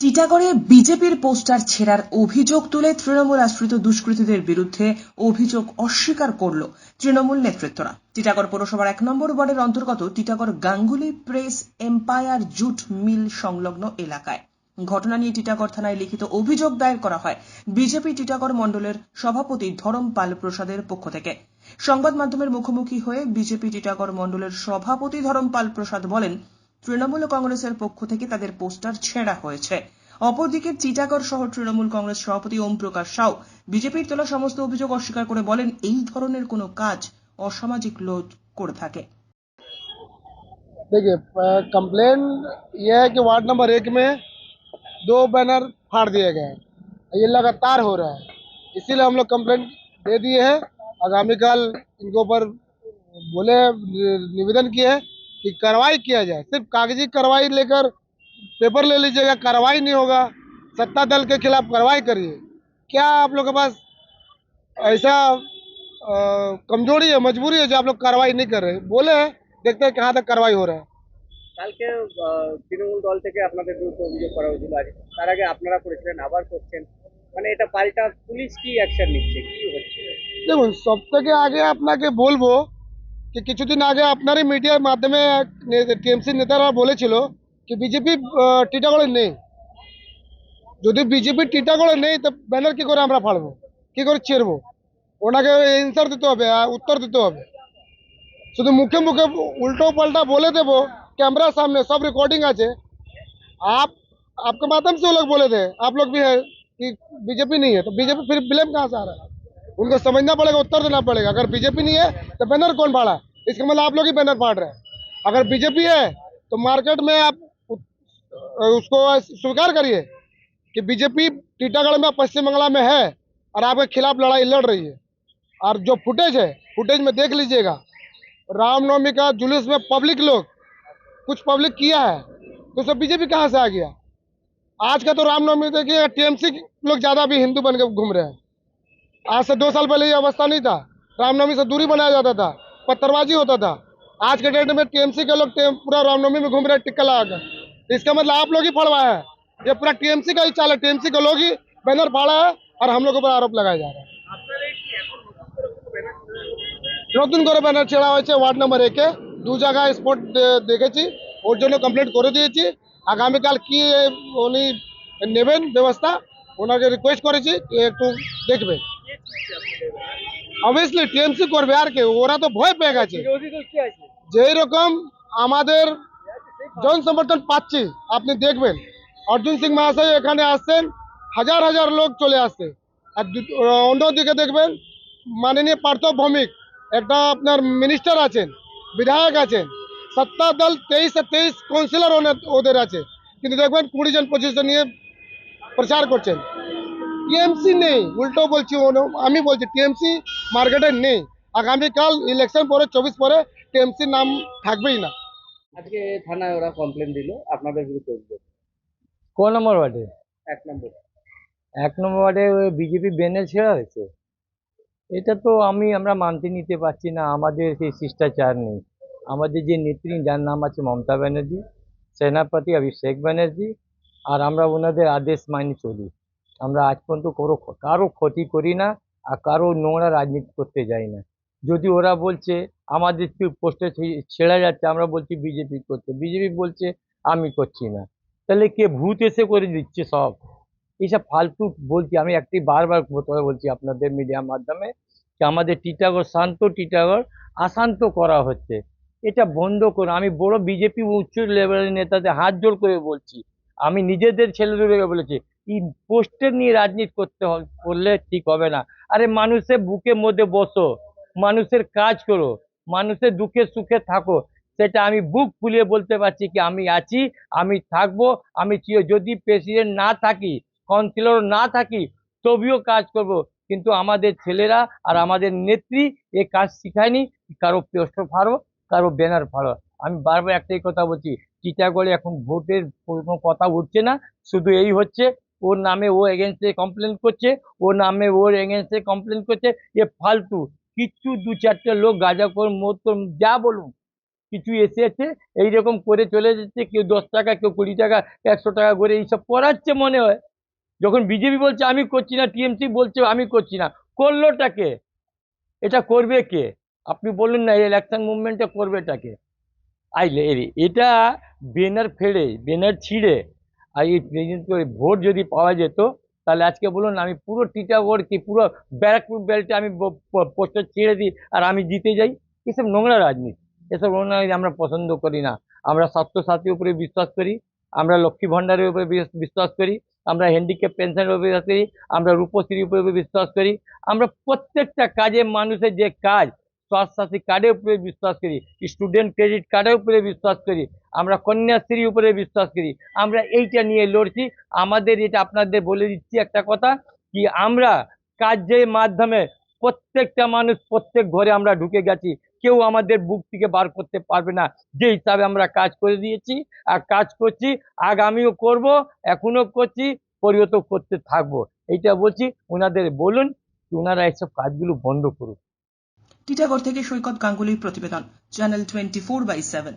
টিটাগড়ে বিজেপির পোস্টার ছেঁড়ার অভিযোগ তুলে তৃণমূল আশ্রিত দুষ্কৃতীদের বিরুদ্ধে অভিযোগ অস্বীকার করল তৃণমূল নেতৃত্বরা। টিটাগড় পৌরসভার এক নম্বর ওয়ার্ডের অন্তর্গত Titagarh Ganguly press empire jute mill সংলগ্ন এলাকায়। ঘটনা নিয়ে টিটাগড় থানায় লিখিত অভিযোগ দায়ের করা হয় বিজেপি টিটাগড় মণ্ডলের সভাপতি ধরম পাল প্রসাদের পক্ষ থেকে। সংবাদ মাধ্যমের মুখোমুখি হয়ে বিজেপি টিটাগড় মণ্ডলের সভাপতি ধরম পাল প্রসাদ বলেন তৃণমূল কংগ্রেসের পক্ষ থেকে তাদের পোস্টার ছেঁড়া হয়েছে অপরদিকে চিটাগড় শহর তৃণমূল কংগ্রেস সভাপতি ওম প্রকাশ সাউ বিজেপির তোলা সমস্ত অভিযোগ অস্বীকার করে বলেন এই ধরনের কোনো কাজ অসামাজিক লোক করে থাকে देखिए कंप्लेन ये है कि वार्ड नंबर एक में दो बैनर फाड़ दिए गए हैं ये लगातार हो रहा है इसीलिए हम लोग कंप्लेन दे दिए हैं आगामी काल इनके ऊपर बोले निवेदन किए हैं कि कार्रवाई किया जाए सिर्फ कागजी कार्रवाई लेकर पेपर ले लीजिएगा कार्रवाई नहीं होगा सत्ता दल के खिलाफ कार्रवाई करिए क्या आप लोग के पास ऐसा अ, कमजोरी है मजबूरी है जो आप लोग कार्रवाई नहीं कर रहे बोले हैं देखते हैं कहाँ तक कार्रवाई हो रहा है কালকে আহ, তৃণমূল দল থেকে আপনাদের বিরুদ্ধে অভিযোগ করা হয়েছিল আজ তার আগে আপনারা করেছিলেন আবার করছেন মানে এটা পাল্টা পুলিশ কি অ্যাকশন নিচ্ছে কি হচ্ছে দেখুন সব থেকে আগে আপনাকে বলবো কি কিছুদিন আগে আপনারই মিডিয়ার মাধ্যমে টিএমসি নেতারা বলেছিল কি বিজেপি টিটাগড়ে নেই যদি বিজেপি টিটাগড়ে নেই তো ব্যানার কি করে আমরা ফাড়বো কি করে ছেড়বো ওনাকে এনসার দিতে হবে আহ, উত্তর দিতে হবে শুধু মুখে মুখে উল্টো পাল্টা বলে দেবো कैमरा सामने सब रिकॉर्डिंग আছে आप आपके माध्यम से वो लोग बोले थे आप लोग भी है कि बीजेपी नहीं है तो बीजेपी फिर ब्लेम कहाँ से आ रहा है उनको समझना पड़ेगा उत्तर देना पड़ेगा अगर बीजेपी नहीं है तो बैनर कौन फाड़ा है? इसका मतलब आप लोग ही बैनर फाड़ रहे हैं। अगर बीजेपी है तो मार्केट में आप उसको स्वीकार करिए कि बीजेपी टीटागढ़ में, पश्चिम बंगाल में है और आपके खिलाफ लड़ाई लड़ रही है। और जो फुटेज है, फुटेज में देख लीजिएगा, रामनवमी का जुलूस में पब्लिक लोग, कुछ पब्लिक किया है तो सब बीजेपी कहाँ से आ गया? आज का तो रामनवमी देखिए, टीएमसी लोग ज़्यादा भी हिंदू बन घूम रहे हैं। आज से दो साल पहले ये अवस्था नहीं था। रामनवमी से दूरी बनाया जाता था। पत्थरबाजी होता था आज के डेट में टीएमसी के लोग टे- पूरा रामनवमी में घूम रहे हैं टिक्का लगाकर इसका मतलब आप लोग ही फड़वाया है ये पूरा टीएमसी का ही चाल है टीएमसी के लोग ही बैनर फाड़ा है और हम लोग के ऊपर आरोप लगाया जा रहा है নতুন করে ব্যানার ছেড়া হয়েছে ওয়ার্ড নাম্বার একে দু জায়গায় স্পট দেখেছি ওর জন্য কমপ্লেন করে দিয়েছি আগামীকাল কি উনি নেবেন ব্যবস্থা ওনাকে রিকোয়েস্ট করেছি যে একটু দেখবে অবভিয়াসলি টিএমসি করবে আর কি? ওরা তো ভয় পেয়ে গেছে। যেই রকম আমাদের জন সমর্থন পাচ্ছি আপনি দেখবেন। অর্জুন সিং মহাশয় এখানে আসছেন হাজার হাজার লোক চলে আসছে। আর অন্যদিকে দেখবেন মাননীয় পার্থ ভৌমিক একটা আপনার মিনিস্টার আছেন বিধায়ক আছেন। সত্তা দল তেইশে তেইশ কাউন্সিলর ওদের আছে। কিন্তু দেখবেন কুড়ি জন পঁচিশ জন নিয়ে প্রচার করছেন। টিএমসি নেই উল্টো বলছি আমি বলছি টিএমসি মার্কেটে নেই। আগামীকাল ইলেকশন পরে চব্বিশ পরে টিএমসি নাম থাকবেই না। আজকে থানায় ওরা কমপ্লেন দিল আপনাদের বিরুদ্ধে অভিযোগ। ক নম্বর ওয়ার্ডে? এক নম্বর। এক নম্বর ওয়ার্ডে ওই বিজেপি ব্যানার ছেড়া হয়েছে? এটা তো আমি আমরা মানতে নিতে পারছি না। আমাদের সেই শিষ্টাচার নেই। আমাদের যে নেত্রী যার নাম আছে মমতা ব্যানার্জি সেনাপতি অভিষেক ব্যানার্জি আর আমরা ওনাদের আদেশ মানি চলি। আমরা আজ পর্যন্ত কারও কারও ক্ষতি করি না। আর কারও নোংরা রাজনীতি করতে যাই না। যদি ওরা বলছে, আমাদের পোস্টে ছেড়া যাচ্ছে, আমরা বলছি বিজেপি করছে। বিজেপি বলছে, আমি করছি না। তাহলে কে ভূত এসে করে দিচ্ছে সব? এইসব ফালতু বলছি, আমি একটি বারবার কথা বলছি আপনাদের মিডিয়ার মাধ্যমে, যে আমাদের টিটাগড় শান্ত টিটাগড় অশান্ত করা হচ্ছে। এটা বন্ধ করুন। আমি বড় বিজেপি উচ্চ লেভেলের নেতাদের হাত জোড় করে বলছি। আমি নিজেদের ছেলেদেরকে বলেছি, এই পোস্টার নিয়ে রাজনীতি করতে করলে ঠিক হবে না। আরে মানুষের বুকের মধ্যে বসো, মানুষের কাজ করো, মানুষের দুঃখে সুখে থাকো। সেটা আমি বুক ফুলিয়ে বলতে পারছি কি আমি আছি, আমি থাকব, আমি যদি প্রেসিডেন্ট না থাকি কাউন্সিলর না থাকি, তবুও কাজ করব। কিন্তু আমাদের ছেলেরা আর আমাদের নেত্রী এ কাজ শিখায়নি, কারও পোস্টার ফাড়ো কারও ব্যানার ফাড়ো আমি বারবার একটাই কথা বলছি, চিটাগড়ে এখন ভোটের কোনো কথা উঠছে না, শুধু এই হচ্ছে ওর নামে ও এগেনস্টে কমপ্লেন করছে, ওর নামে ওর এগেনস্টে কমপ্লেন করছে, এ ফালতু। কিচ্ছু দু চারটে লোক গাঁজা করে যা বলুন, কিছু এসেছে এইরকম করে চলে যাচ্ছে কেউ দশ টাকা, কেউ কুড়ি টাকা, একশো টাকা করে এইসব করাচ্ছে মনে হয়। যখন বিজেপি বলছে, আমি করছি না, টিএমসি বলছে, আমি করছি না। করলোটাকে এটা করবে কে? আপনি বললেন না ইলেকশন মুভমেন্টটা করবেটাকে আইলে এটা বেনার ফেড়ে বেনার ছিঁড়ে এই প্রেজেন্ট করে ভোট যদি পাওয়া যেত, তাহলে আজকে বলুন আমি পুরো টিটাগড় কি পুরো ব্যারাকপুর বেল্টে আমি পোস্টার ছেড়ে দিই আর আমি জিতে যাই। এসব নোংরা রাজনীতি। এসব নোংরা আমরা পছন্দ করি না। আমরা স্বাস্থ্যসাথীর উপরে বিশ্বাস করি, আমরা লক্ষ্মী ভাণ্ডারের উপরে বিশ্বাস করি, আমরা হ্যান্ডিক্যাপ পেনশনের উপরে বিশ্বাস করি, আমরা রূপশ্রীর উপরে বিশ্বাস করি। আমরা প্রত্যেকটা কাজে মানুষের যে কাজ স্বাস্থ্যসাথী কার্ডের উপরে বিশ্বাস করি স্টুডেন্ট ক্রেডিট কার্ডের উপরে বিশ্বাস করি আমরা কন্যাশ্রীর উপরে বিশ্বাস করি আমরা এইটা নিয়ে লড়ছি আমাদের এটা আপনাদের বলে দিচ্ছি একটা কথা কি আমরা কাজের মাধ্যমে প্রত্যেকটা মানুষ প্রত্যেক ঘরে আমরা ঢুকে গেছি কেউ আমাদের বুক থেকে বার করতে পারবে না যে হিসাবে আমরা কাজ করে দিয়েছি আর কাজ করছি আগামীও করব এখনও করছি পরিহত করতে থাকব। এইটা বলছি ওনাদের বলুন ওনারা এইসব কাজগুলো বন্ধ করুন টিটাগড় থেকে সৈকত গাঙ্গুলির প্রতিবেদন channel twenty four by seven